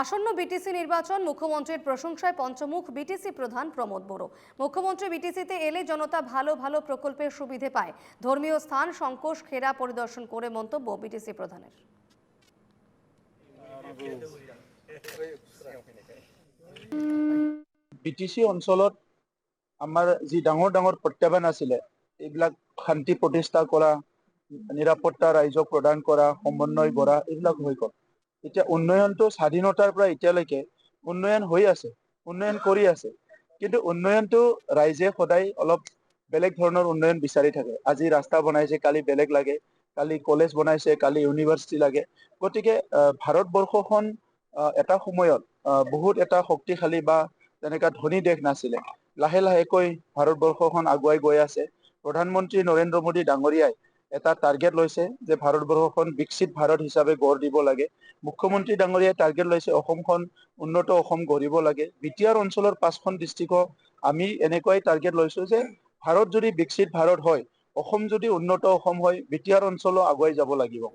আসন্ন বিটিসি নির্বাচন মুখ্যমন্ত্রীর প্রশংসায় পঞ্চমুখ বিটিসি প্রধান প্রমোদ বড়ো মুখ্যমন্ত্রী বিটিসিতে এলে জনতা ভালো ভালো প্রকল্পের সুবিধে পায়। ধর্মীয় স্থান সংকোষ খেরা পরিদর্শন করে মন্তব্য বিটিসি প্রধানের। বি টি চি অঞ্চলত আমাৰ যি ডাঙৰ ডাঙৰ প্ৰত্যাহ্বান আছিলে, এইবিলাক শান্তি প্ৰতিষ্ঠা কৰা, নিৰাপত্তা ৰাইজক প্ৰদান কৰা, সমন্বয় গঢ়া, এইবিলাক হৈ গ'ল। এতিয়া উন্নয়নটো স্বাধীনতাৰ পৰা এতিয়ালৈকে উন্নয়ন হৈ আছে উন্নয়ন কৰি আছে। কিন্তু উন্নয়নটো ৰাইজে সদায় অলপ বেলেগ ধৰণৰ উন্নয়ন বিচাৰি থাকে। আজি ৰাস্তা বনাইছে কালি বেলেগ লাগে কালি কলেজ বনাইছে কালি ইউনিভাৰ্চিটি লাগে। গতিকে ভাৰতবৰ্ষখন এটা সময়ত বহুত এটা শক্তিশালী বা তেনেকা ধনী দেশ নাছিলে। লাহে লাহেকৈ ভাৰতবৰ্ষখন আগুৱাই গৈ আছে। প্ৰধানমন্ত্ৰী নৰেন্দ্ৰ মোদী ডাঙৰীয়াই এটা টাৰ্গেট লৈছে যে ভাৰতবৰ্ষখন বিকশিত ভাৰত হিচাপে গঢ় দিব লাগে। মুখ্যমন্ত্ৰী ডাঙৰীয়াই টাৰ্গেট লৈছে অসমখন উন্নত অসম গঢ়িব লাগে। বি টি আৰ অঞ্চলৰ পাঁচখন ডিষ্ট্ৰিক্টক আমি এনেকুৱাই টাৰ্গেট লৈছো যে ভাৰত যদি বিকশিত ভাৰত হয় অসম যদি উন্নত অসম হয় বি টি আৰ অঞ্চলো আগুৱাই যাব লাগিব।